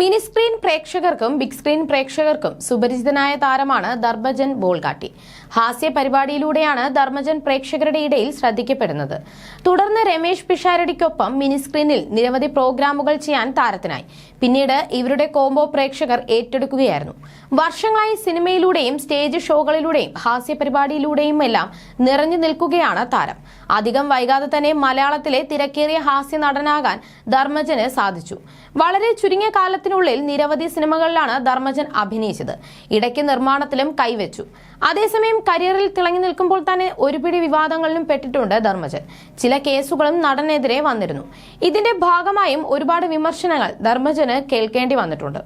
Mini screen പ്രേക്ഷകർക്കും big screen പ്രേക്ഷകർക്കും സുപരിചിതനായ താരമാണ് ധർമ്മജൻ ബോൾഗാട്ടി. ഹാസ്യ പരിപാടിയിലൂടെയാണ് ധർമ്മജൻ പ്രേക്ഷകരുടെ ഇടയിൽ ശ്രദ്ധിക്കപ്പെടുന്നത്. തുടർന്ന് രമേശ് പിഷാരടിക്കൊപ്പം മിനി സ്ക്രീനിൽ നിരവധി പ്രോഗ്രാമുകൾ ചെയ്യാൻ താരത്തിനായി. പിന്നീട് ഇവരുടെ കോംബോ പ്രേക്ഷകർ ഏറ്റെടുക്കുകയായിരുന്നു. വർഷങ്ങളായി സിനിമയിലൂടെയും സ്റ്റേജ് ഷോകളിലൂടെയും ഹാസ്യ പരിപാടിയിലൂടെയും എല്ലാം നിറഞ്ഞു നിൽക്കുകയാണ് താരം. അധികം വൈകാതെ തന്നെ മലയാളത്തിലെ തിരക്കേറിയ ഹാസ്യ നടനാകാൻ ധർമ്മജന് സാധിച്ചു. വളരെ ചുരുങ്ങിയ കാലത്തിനുള്ളിൽ നിരവധി സിനിമകളിലാണ് ധർമ്മജൻ അഭിനയിച്ചത്. ഇടയ്ക്ക് നിർമ്മാണത്തിലും കൈവച്ചു. അതേസമയം കരിയറിൽ തിളങ്ങി നിൽക്കുമ്പോൾ തന്നെ ഒരുപിടി വിവാദങ്ങളിലും പെട്ടിട്ടുണ്ട് ധർമ്മജൻ. ചില കേസുകളും നടനെതിരെ വന്നിരുന്നു. ഇതിന്റെ ഭാഗമായും ഒരുപാട് വിമർശനങ്ങൾ ധർമ്മജന് കേൾക്കേണ്ടി വന്നിട്ടുണ്ട്.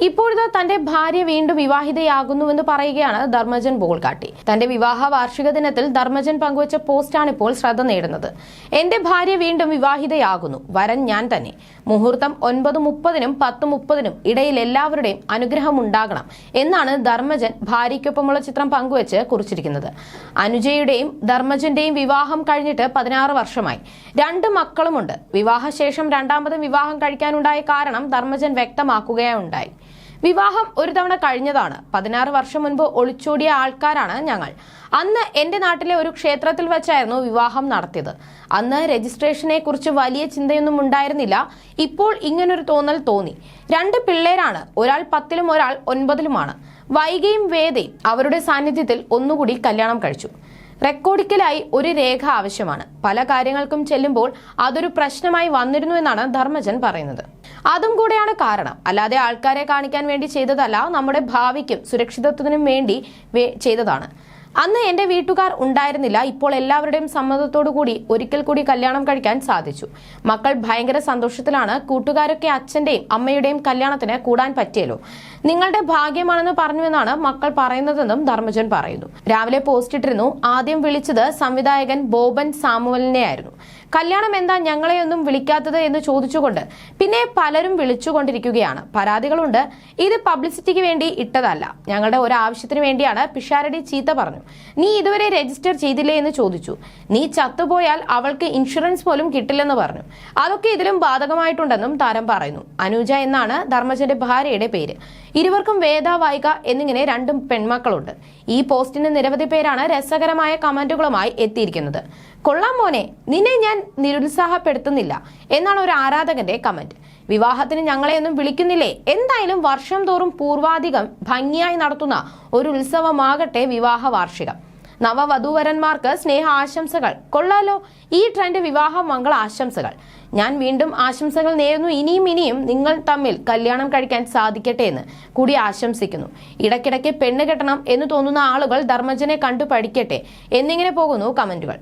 ഇപ്പോഴത്തെ തന്റെ ഭാര്യ വീണ്ടും വിവാഹിതയാകുന്നുവെന്ന് പറയുകയാണ് ധർമ്മജൻ ബോൾകാട്ടി തന്റെ വിവാഹ വാർഷിക ദിനത്തിൽ ധർമ്മജൻ പങ്കുവച്ച പോസ്റ്റാണ് ഇപ്പോൾ ശ്രദ്ധ നേടുന്നത്. എന്റെ ഭാര്യ വീണ്ടും വിവാഹിതയാകുന്നു. വരൻ ഞാൻ തന്നെ. മുഹൂർത്തം ഒൻപത് മുപ്പതിനും പത്ത് മുപ്പതിനും ഇടയിൽ എല്ലാവരുടെയും അനുഗ്രഹം ഉണ്ടാകണം എന്നാണ് ധർമ്മജൻ ഭാര്യയ്ക്കൊപ്പമുള്ള ചിത്രം പങ്കുവച്ച് കുറിച്ചിരിക്കുന്നത്. അനുജയുടെയും ധർമ്മജന്റെയും വിവാഹം കഴിഞ്ഞിട്ട് പതിനാറ് വർഷമായി. രണ്ട് മക്കളുമുണ്ട്. വിവാഹശേഷം രണ്ടാമതും വിവാഹം കഴിക്കാനുണ്ടായ കാരണം ധർമ്മജൻ വ്യക്തമാക്കുകയുണ്ടായി. വിവാഹം ഒരു തവണ കഴിഞ്ഞതാണ്. പതിനാറ് വർഷം മുൻപ് ഒളിച്ചോടിയ ആൾക്കാരാണ് ഞങ്ങൾ. അന്ന് എന്റെ നാട്ടിലെ ഒരു ക്ഷേത്രത്തിൽ വെച്ചായിരുന്നു വിവാഹം നടത്തിയത്. അന്ന് രജിസ്ട്രേഷനെ കുറിച്ച് വലിയ ചിന്തയൊന്നും ഉണ്ടായിരുന്നില്ല. ഇപ്പോൾ ഇങ്ങനൊരു തോന്നൽ തോന്നി. രണ്ട് പിള്ളേരാണ്. ഒരാൾ പത്തിലും ഒരാൾ ഒൻപതിലുമാണ്. വൈകയും വേദയും അവരുടെ സാന്നിധ്യത്തിൽ ഒന്നുകൂടി കല്യാണം കഴിച്ചു. റെക്കോർഡിക്കലായി ഒരു രേഖ ആവശ്യമാണ്. പല കാര്യങ്ങൾക്കും ചെല്ലുമ്പോൾ അതൊരു പ്രശ്നമായി വന്നിരുന്നു എന്നാണ് ധർമ്മജൻ പറയുന്നത്. അതും കൂടെയാണ് കാരണം. അല്ലാതെ ആൾക്കാരെ കാണിക്കാൻ വേണ്ടി ചെയ്തതല്ല നമ്മുടെ ഭാവിക്കും സുരക്ഷിതത്വത്തിനും വേണ്ടി ചെയ്തതാണ്. അന്ന് എന്റെ വീട്ടുകാർ ഉണ്ടായിരുന്നില്ല. ഇപ്പോൾ എല്ലാവരുടെയും സമ്മതത്തോടു കൂടി ഒരിക്കൽ കൂടി കല്യാണം കഴിക്കാൻ സാധിച്ചു. മക്കൾ ഭയങ്കര സന്തോഷത്തിലാണ്. കൂട്ടുകാരൊക്കെ അച്ഛന്റെയും അമ്മയുടെയും കല്യാണത്തിന് കൂടാൻ പറ്റിയല്ലോ. നിങ്ങളുടെ ഭാഗ്യമാണെന്ന് പറഞ്ഞുവെന്നാണ് മക്കൾ പറയുന്നതെന്നും ധർമ്മജൻ പറയുന്നു. രാവിലെ പോസ്റ്റ് ഇട്ടിരുന്നു. ആദ്യം വിളിച്ചത് സംവിധായകൻ ബോബൻ സാമുവലിനെയായിരുന്നു. കല്യാണം എന്താ ഞങ്ങളെയൊന്നും വിളിക്കാത്തത് എന്ന് ചോദിച്ചുകൊണ്ട് പിന്നെ പലരും വിളിച്ചുകൊണ്ടിരിക്കുകയാണ്. പരാതികളുണ്ട്. ഇത് പബ്ലിസിറ്റിക്ക് വേണ്ടി ഇട്ടതല്ല. ഞങ്ങളുടെ ഒരു ആവശ്യത്തിന് വേണ്ടിയാണ് പിഷാരടി ചീത്ത പറഞ്ഞു. നീ ഇതുവരെ രജിസ്റ്റർ ചെയ്തില്ലേ എന്ന് ചോദിച്ചു. നീ ചത്തുപോയാൽ അവൾക്ക് ഇൻഷുറൻസ് പോലും കിട്ടില്ലെന്ന് പറഞ്ഞു. അതൊക്കെ ഇതിലും ബാധകമായിട്ടുണ്ടെന്നും താരം പറയുന്നു. അനുജ എന്നാണ് ധർമ്മജന്റെ ഭാര്യയുടെ പേര്. ഇരുവർക്കും വേദ വൈക എന്നിങ്ങനെ രണ്ടും പെൺമക്കളുണ്ട്. ഈ പോസ്റ്റിന് നിരവധി പേരാണ് രസകരമായ കമന്റുകളുമായി എത്തിയിരിക്കുന്നത്. കൊള്ളാം മോനെ നിന്നെ ഞാൻ നിരുത്സാഹപ്പെടുത്തുന്നില്ല എന്നാണ് ഒരു ആരാധകന്റെ കമന്റ്. വിവാഹത്തിന് ഞങ്ങളെയൊന്നും വിളിക്കുന്നില്ലേ? എന്തായാലും വർഷം തോറും പൂർവാധികം ഭംഗിയായി നടത്തുന്ന ഒരു ഉത്സവമാകട്ടെ വിവാഹ വാർഷികം നവവധൂവരന്മാർക്ക് സ്നേഹ ആശംസകൾ കൊള്ളാലോ ഈ ട്രെൻഡ് വിവാഹ മംഗള ആശംസകൾ. ഞാൻ വീണ്ടും ആശംസകൾ നേരുന്നു. ഇനിയും ഇനിയും നിങ്ങൾ തമ്മിൽ കല്യാണം കഴിക്കാൻ സാധിക്കട്ടെ എന്ന് കൂടി ആശംസിക്കുന്നു. ഇടയ്ക്കിടയ്ക്ക് പെണ്ണ് കെട്ടണം എന്ന് തോന്നുന്ന ആളുകൾ ധർമ്മജനെ കണ്ടു പഠിക്കട്ടെ. എന്നിങ്ങനെ പോകുന്നു കമന്റുകൾ.